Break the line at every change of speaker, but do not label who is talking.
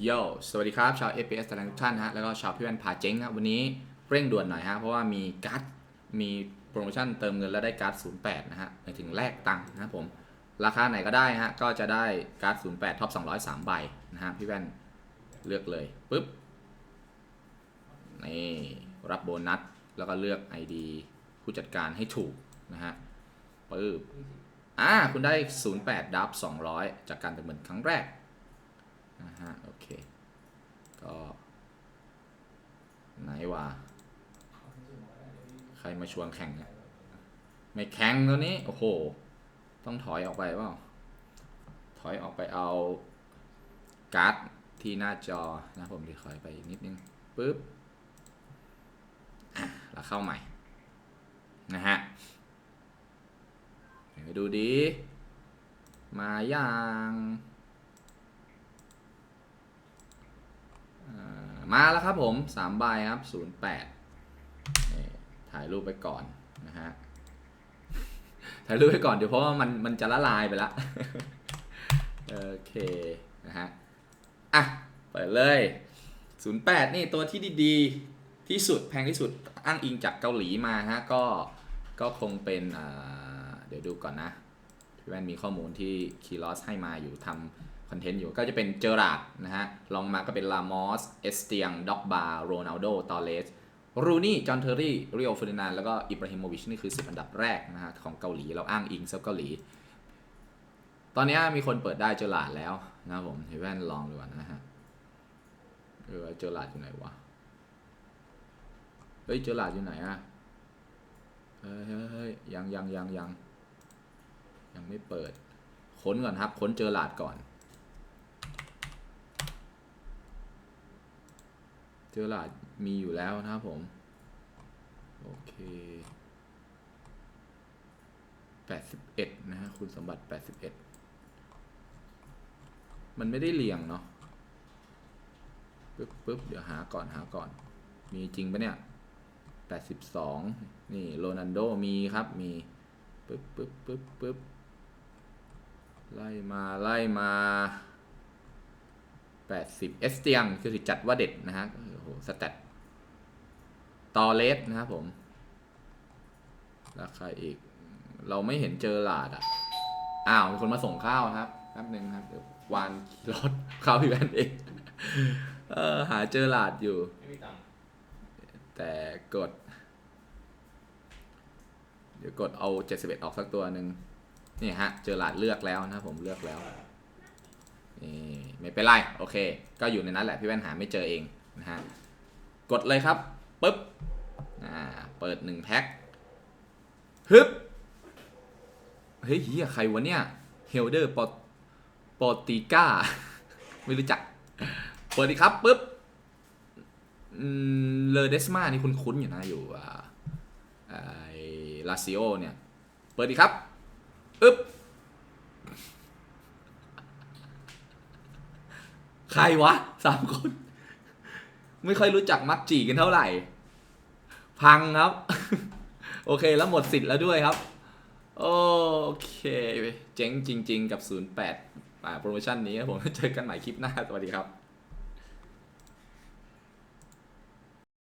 โยสวัสดีครับชาว FPS ทุกท่านฮะ แล้วก็ชาวพี่แว่นพาเจ๊งครับ วันนี้เร่งด่วนหน่อยฮะ เพราะว่ามีการ์ด มีโปรโมชั่นเติมเงินแล้วได้การ์ด 08 นะฮะหมายถึงแลกตังค์นะครับผม ราคาไหนก็ได้ฮะ ก็จะได้การ์ด 08ท็อป203 ใบนะฮะ พี่แว่นเลือกเลยปุ๊บ นี่ รับโบนัส แล้วก็เลือก ID ผู้จัดการให้ถูกนะฮะปึ๊บ อ่า คุณได้ 08ดับ200 จากการเติมเงินครั้งแรก นะฮะโอเค ก็ไหนวะใครมาชวนแข่งเนี่ยไม่แข่งตัวนี้ โอ้โห ต้องถอยออกไปเปล่า ถอยออกไปเอาการ์ดที่หน้าจอนะผมดีถอยไปนิดนึงปึ๊บแล้วเข้าใหม่ นะฮะไปดูดี มาอย่างอ่า มาแล้วครับผมสามใบครับศูนย์แปดถ่ายรูปไปก่อนนะฮะ ถ่ายรูปไปก่อนเดี๋ยวเพราะว่ามันมันจะละลายไปละโอเคนะฮะ อะ เปิดเลย 08 นี่ตัวที่ดีๆ ที่สุดแพงที่สุดอ้างอิงจากเกาหลีมาฮะ ก็ก็คงเป็นเดี๋ยวดูก่อนนะพี่แว่นมีข้อมูลที่คีรอสให้มาอยู่ทำ คอนเทนต์อยู่ก็จะเป็นเจอราดนะฮะลองมาก็เป็นลามอสเอสเตียงด็อกบาโรนัลโดตอเลสรูนี่จอห์นเทอร์รี่เรียลเฟอร์ดินานแล้วก็อิบราฮิโมวิชนี่คือ 10 อันดับแรกนะฮะของเกาหลี เราอ้างอิงซับเกาหลี ตอนนี้มีคนเปิดได้เจอราดแล้วนะครับผมพี่แว่นลองดูก่อนนะฮะเออเจอราดอยู่ไหนวะเฮ้ยเจอราดอยู่ไหนอะเฮ้ยเฮ้ยเฮ้ยยังยังยังยังยังไม่เปิด ค้นก่อนครับ ค้นเจอหลาดก่อน เจอหลาดมีอยู่แล้วนะครับผม โอเคแปดสิบเอ็ดนะฮะคุณสมบัติแปดสิบเอ็ดมันไม่ได้เรียงเนาะปึ๊บปึ๊บเดี๋ยวหาก่อนหาก่อน มีจริงปะเนี่ย82นี่โรนันโดมีครับมีปึ๊บปึ๊บปึ๊บปึ๊บไล่มาไล่มา 80เอสเตียงคือจัดว่าเด็ดนะฮะโอ้โหสแตทตอเลสนะครับผม ราคาอีก เราไม่เห็นเจอหลาดอะ อ้าวมีคนมาส่งข้าวครับแป๊บนึงครับเดี๋ยววานรถข้าวพี่แวนเองเออหาเจอหลาดอยู่
ไม่มีตังค์
แต่กด เดี๋ยวกดเอา 71 ออกสักตัวหนึ่งนี่ฮะ เจอหลาดเลือกแล้วนะผมเลือกแล้วนี่ ไม่เป็นไรโอเค ก็อยู่ในนั้นแหละพี่แว่นหาไม่เจอเองนะฮะกดเลยครับปุ๊บอ่าเปิดหนึ่งแพ็คฮึบเฮ้ยเฮียใครวะเนี่ยเฮลเดอร์ปอปอติก้าไม่รู้จัก เปิดดีครับปุ๊บเลเดสมานี่คุณคุ้นๆอยู่นะอยู่อ่าไอลาซิโอเนี่ย เปิดดีครับ อึ๊บ ใครวะสามคน ไม่ค่อยรู้จักมักจีกันเท่าไหร่ พังครับ โอเคแล้วหมดสิทธิ์แล้วด้วยครับ โอเค เจ๋งจริง ๆ กับ 08อ่าโปรโมชั่นนี้ครับผมเจอกันใหม่คลิปหน้า สวัสดีครับ